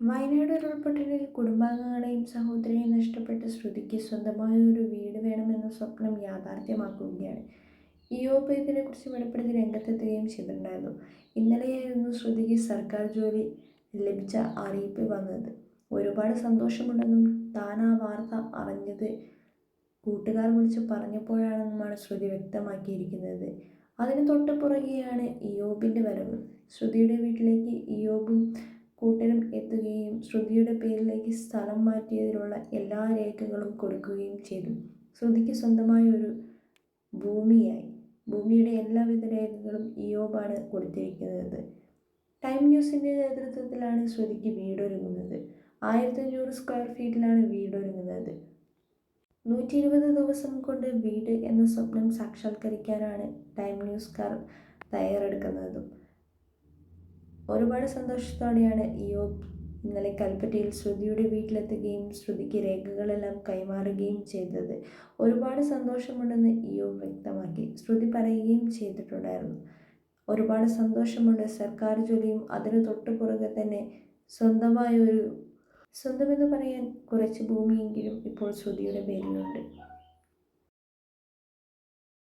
വയനാട് ഉരുൾപൊട്ടലിൽ കുടുംബാംഗങ്ങളെയും സഹോദരിയെയും നഷ്ടപ്പെട്ട ശ്രുതിക്ക് സ്വന്തമായ ഒരു വീട് വേണമെന്ന സ്വപ്നം യാഥാർത്ഥ്യമാക്കുകയാണ്. ഇയോപ്പ് ഇതിനെക്കുറിച്ച് വെളിപ്പെടുത്തി രംഗത്തെത്തുകയും ചെയ്തിട്ടുണ്ടായിരുന്നു. ഇന്നലെയായിരുന്നു ശ്രുതിക്ക് സർക്കാർ ജോലി ലഭിച്ച അറിയിപ്പ് വന്നത്. ഒരുപാട് സന്തോഷമുണ്ടെന്നും താൻ ആ വാർത്ത അറിഞ്ഞത് കൂട്ടുകാർ വിളിച്ച് പറഞ്ഞപ്പോഴാണെന്നുമാണ് ശ്രുതി വ്യക്തമാക്കിയിരിക്കുന്നത്. അതിന് തൊട്ട് പുറകെയാണ് ഇയോബിന്റെ വരവ്. ശ്രുതിയുടെ വീട്ടിലേക്ക് ഇയോബും കൂട്ടരും എത്തുകയും ശ്രുതിയുടെ പേരിലേക്ക് സ്ഥലം മാറ്റിയതിനുള്ള എല്ലാ രേഖകളും കൊടുക്കുകയും ചെയ്തു. ശ്രുതിക്ക് സ്വന്തമായ ഒരു ഭൂമിയായി. ഭൂമിയുടെ എല്ലാവിധ രേഖകളും ഇയോബാണ് കൊടുത്തിരിക്കുന്നത്. ടൈം ന്യൂസിന്റെ നേതൃത്വത്തിലാണ് ശ്രുതിക്ക് വീടൊരുങ്ങുന്നത്. ആയിരത്തി അഞ്ഞൂറ് സ്ക്വയർ ഫീറ്റിലാണ് വീടൊരുങ്ങുന്നത്. നൂറ്റി ഇരുപത് ദിവസം കൊണ്ട് വീട് എന്ന സ്വപ്നം സാക്ഷാത്കരിക്കാനാണ് ടൈം ന്യൂസ്കാർ തയ്യാറെടുക്കുന്നതും. ഒരുപാട് സന്തോഷത്തോടെയാണ് ഇയോബ് ഇന്നലെ കൽപ്പറ്റയിൽ ശ്രുതിയുടെ വീട്ടിലെത്തുകയും ശ്രുതിക്ക് രേഖകളെല്ലാം കൈമാറുകയും ചെയ്തത്. ഒരുപാട് സന്തോഷമുണ്ടെന്ന് ഇയോബ് വ്യക്തമാക്കി. ശ്രുതി പറയുകയും ചെയ്തിട്ടുണ്ടായിരുന്നു. ഒരുപാട് സന്തോഷമുണ്ട്. സർക്കാർ ജോലിയും അതിന് തൊട്ടു പുറകെ തന്നെ സ്വന്തമായ ഒരു സ്വന്തമെന്ന് പറയാൻ കുറച്ച് ഭൂമിയെങ്കിലും ഇപ്പോൾ ശ്രുതിയുടെ പേരിലുണ്ട്.